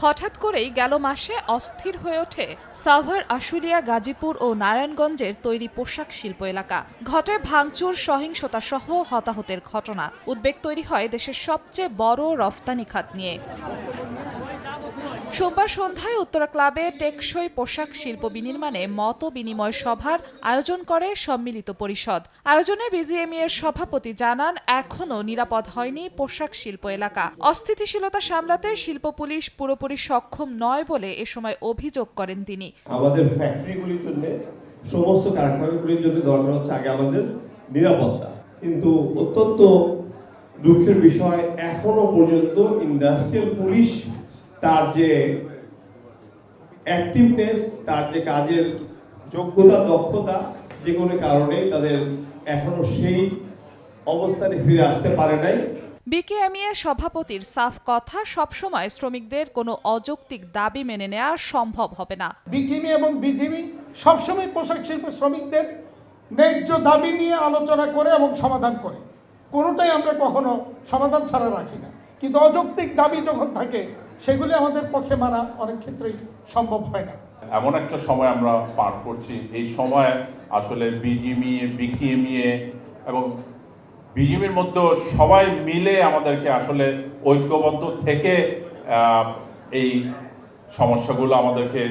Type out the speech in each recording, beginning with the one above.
হঠাৎ করেই গেল মাসে অস্থির হয়ে ওঠে সাভার, আশুলিয়া, গাজীপুর ও নারায়ণগঞ্জের তৈরি পোশাক শিল্প এলাকা। ঘটে ভাঙচুর, সহিংসতা সহ হতাহতের ঘটনা। উদ্বেগ তৈরি হয় দেশের সবচেয়ে বড় রফতানি খাত নিয়ে। সোমবার সন্ধ্যায় উত্তরা ক্লাবে টেকসই পোশাক শিল্প বিনির্মাণে মত বিনিময় সভার আয়োজন করে সম্মিলিত পরিষদ। আয়োজনে বিজিএমই এর সভাপতি জানান, এখনও নিরাপদ হয়নি পোশাক শিল্প এলাকা। অস্থিতিশীলতা সামলাতে শিল্প পুলিশ পুরোপুরি সক্ষম নয় বলে এ সময় অভিযোগ করেন তিনি। আমাদের ফ্যাক্টরিগুলির জন্য, সমস্ত কারখানাগুলির জন্য দরকার হচ্ছে আগে আমাদের নিরাপত্তা। কিন্তু অত্যন্ত দুঃখের বিষয় এখনও পর্যন্ত ইন্ডাস্ট্রিয়াল পুলিশ তার যে অ্যাক্টিভনেস তার যে কাজের যোগ্যতা দক্ষতা যে কোনো কারণে তাদের এখনও সেই অবস্থানে ফিরে আসতে পারে নাই। বিকেএমইএ সভাপতির সাফ কথা সবসময় শ্রমিকদের কোনো অযৌক্তিক দাবি মেনে নেওয়া সম্ভব হবে না। বিকিমি এবং বিজিমি সবসময় পোশাক শিল্প শ্রমিকদের ন্যায্য দাবি নিয়ে আলোচনা করে এবং সমাধান করে। কোনোটাই আমরা কখনো সমাধান ছাড়া রাখি না। কিন্তু অযৌক্তিক দাবি যখন থাকে সেগুলি আমাদের পক্ষে মানা অনেক ক্ষেত্রেই সম্ভব হয় না। এমন একটা সময় আমরা পার করছি। এই সময় আসলে বিজিমি বিকিএমইএ এবং বিজিমির মধ্যে সবাই মিলে আমাদেরকে আসলে ঐক্যবদ্ধ থেকে এই সমস্যাগুলো আমাদেরকে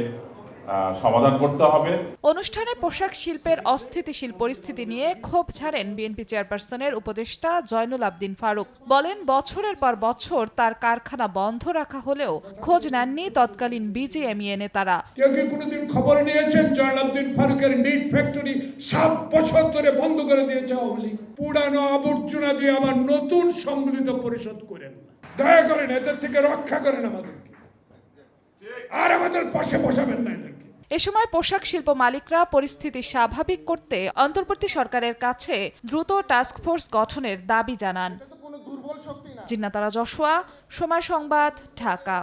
সমাধান করতে হবে। অনুষ্ঠানে পোশাক শিল্পের অস্থিতিশীল পরিস্থিতি নিয়ে ক্ষোভ ছাড়েন বিএনপি চেয়ারপারসনের উপদেষ্টা জয়নুল আবদিন ফারুক। বলেন বছরের পর বছর তার কারখানা বন্ধ রাখা হলেও খোঁজ নেননি তৎকালীন বিজিএমইএ নেতারা। কেউ কি কোনোদিন খবর নিয়েছেন জয়নালউদ্দিন ফারুকের নিট ফ্যাক্টরি সাত বছর ধরে বন্ধ করে দিয়েছে আওয়ামী লীগ? পুরানো আবর্জনা দিয়ে আবার নতুন সম্মিলিত পরিশোধ করেন দয়া করেন এদের থেকে রক্ষা করেন আমাদেরকে। আর আমাদের পাশে বসাবেন না এদেরকে। এ সময় পোশাক শিল্প মালিকরা পরিস্থিতি স্বাভাবিক করতে অন্তর্বর্তী সরকারের কাছে দ্রুত টাস্কফোর্স গঠনের দাবি জানান। জিন্নাতারা যশোয়া সময় সংবাদ ঢাকা।